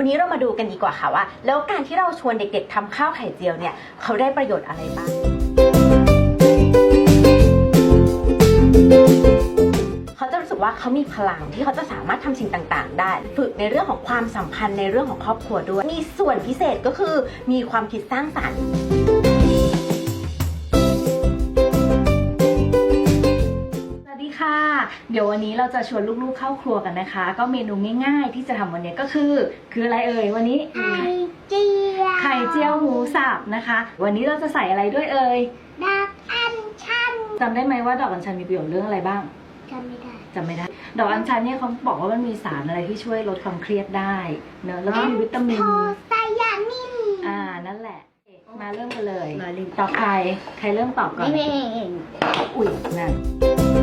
วันนี้เรามาดูกันดีกว่าค่ะว่า แล้วการที่เราชวนเด็กๆทำข้าวไข่เจียวเนี่ย เขาได้ประโยชน์อะไรบ้าง เขาจะรู้สึกว่าเขามีพลังที่เขาจะสามารถทำสิ่งต่างๆ ได้ ฝึกในเรื่องของความสัมพันธ์ในเรื่องของครอบครัวด้วย มีส่วนพิเศษก็คือมีความคิดสร้างสรรค์ เดี๋ยววันนี้เราจะชวนลูกๆเข้าครัวกันนะคะ ก็เมนูง่ายๆ ที่จะทำวันนี้ก็คือ คืออะไรเอ่ยวันนี้ ไข่เจียวไข่เจียวหมูสับนะคะ วันนี้เราจะใส่อะไรด้วยเอ่ยดักอันชันจำได้ไหมว่าดอกอัญชันมีประโยชน์เรื่องอะไรบ้างจำไม่ได้จำไม่ได้ ดอกอัญชันเนี่ยเขาบอกว่ามันมีสารอะไรที่ช่วยลดความเครียดได้เนอะแล้วก็มีวิตามินโทไซยานินอ่านั่นแหละมาเริ่มกันเลยมาเริ่มต่อใครใครเริ่มตอบก่อนนี่เองอุ้ยนั่น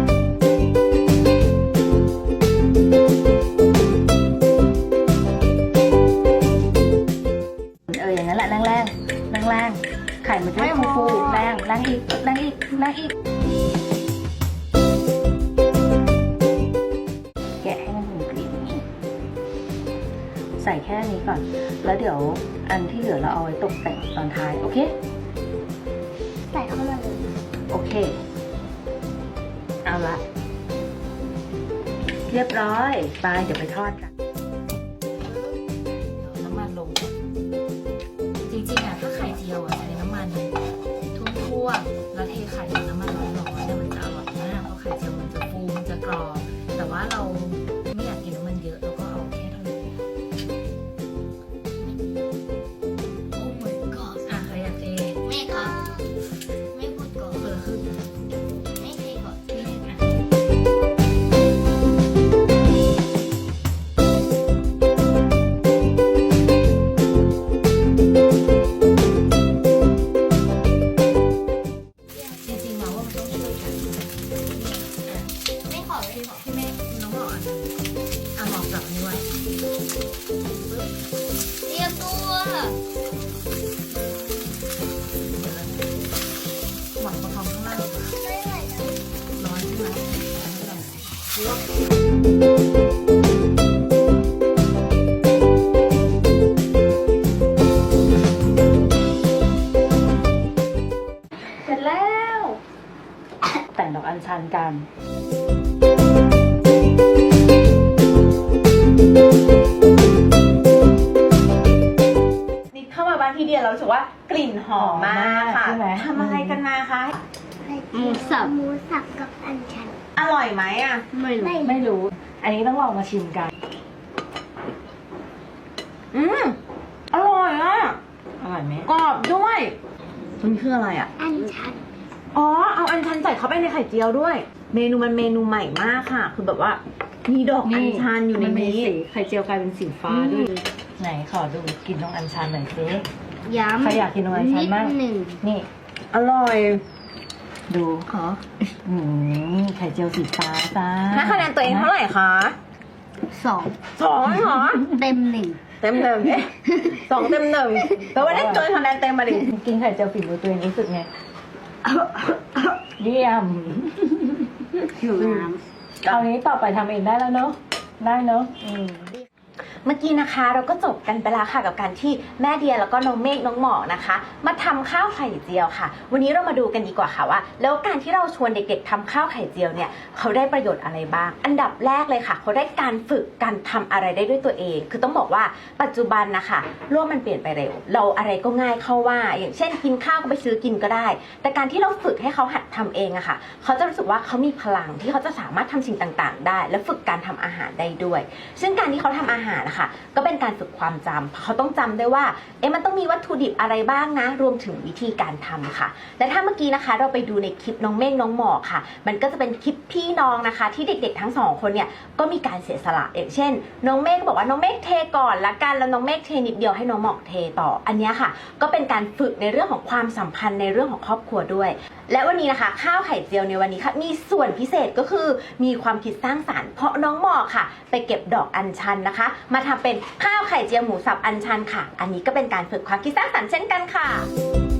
ไข่มันจะได้ฟูๆแรงแรงอีกแรงอีกแรงอีก แกะให้มันเป็นกลิ่นนี้ ใส่แค่นี้ก่อน แล้วเดี๋ยวอันที่เหลือเราเอาไว้ตกแต่งตอนท้าย โอเค ใส่เข้ามาเลย โอเค เอาละ เรียบร้อยไปเดี๋ยวไปทอดกันน้ำมันลง ว่าเรา เสร็จแล้ว แต่งดอกอัญชันกันนี่เข้ามาบ้านพี่เดียเรารู้สึกว่ากลิ่นหอมมากค่ะหอมมากใช่ไหม ทำอะไรกันมาคะ หมูสับ หมูสับกับอันชันอ ร่อยไหมอะ ไม่รู้ไม่รู้ อันนี้ต้องลองมาชิมกัน อืมอร่อยอะ อร่อยไหมกรอบด้วย มันคืออะไรอะ อันชัน อ๋อ เอาอัญชันใส่เข้าไปในไข่เจียวด้วย เมนูมันเมนูใหม่มากค่ะ คือแบบว่า มีดอกอัญชันอยู่ในมัมีนี้สีไข่เจียวกลายเป็นสีฟ้าอืมด้วย ไหนขอดูกินน้องอัญชันหน่อยสิย้ำใครอยากกินน้องอัญชันบ้างนิดหนึ่งนี่ อร่อย ดูขออืมไข่เจียวสีฟ้าจ้าให้คะแนนตัวเองเท่าไหร่คะสองสองเหรอ เต็มหนึ่งเต็มหนึ่งเอ๊ะสองเต็มหนึ่งแต่ว่าได้เกินคะแนนเต็มมาดิกินไข่เจียวฝีมือตัวเองรู้สึกไงเยี่ยมอยู่น้เอานี้ต่อไปทำเองได้แล้วเนาะได้เนาะอืม เมื่อกี้นะคะ เราก็จบกันไปแล้วค่ะกับการที่แม่เดียแล้วก็น้องเมฆน้องหมอกนะคะ มาทำข้าวไข่เจียวค่ะ วันนี้เรามาดูกันดีกว่าค่ะว่า แล้วการที่เราชวนเด็กๆทำข้าวไข่เจียวเนี่ยเขาได้ประโยชน์อะไรบ้าง อันดับแรกเลยค่ะ เขาได้การฝึกการทำอะไรได้ด้วยตัวเอง คือต้องบอกว่าปัจจุบันนะคะโลกมันเปลี่ยนไปเร็ว เราอะไรก็ง่ายเข้าว่า อย่างเช่น กินข้าวก็ไปซื้อกินก็ได้ แต่การที่เราฝึกให้เขาหัดทำเองอะค่ะ เขาจะรู้สึกว่าเขามีพลังที่เขาจะสามารถทำสิ่งต่างๆ ได้ และฝึกการทำอาหารได้ด้วย ซึ่งการที่เขาทำอาหารนะคะก็เป็นการฝึกความจำเพราเขาต้องจำได้ว่าเอ๊ะมันต้องมีวัตถุดิบอะไรบ้างนะ รวมถึงวิธีการทำค่ะ และถ้าเมื่อกี้นะคะเราไปดูในคลิปน้องเมฆน้องหมอกค่ะ มันก็จะเป็นคลิปพี่น้องนะคะ ที่เด็กๆ ทั้งสองคนเนี่ยก็มีการเสียสละอย่างเช่น น้องเมฆบอกว่าน้องเมฆเทก่อนละกันแล้วน้องเมฆเทนิดเดียวให้น้องหมอกเทต่ออันนี้ค่ะ ก็เป็นการฝึกในเรื่องของความสัมพันธ์ในเรื่องของครอบครัวด้วย และวันนี้นะคะ ข้าวไข่เจียวในวันนี้ค่ะมีส่วนพิเศษก็คือมีความคิดสร้างสารรค์เพราะน้องหมอกค่ะ ไปเก็บดอกอัญชันนะคะ มาทำเป็นข้าวไข่เจียวหมูสับอันชันค่ะ อันนี้ก็เป็นการฝึกความคิดสร้างสรรค์เช่นกันค่ะ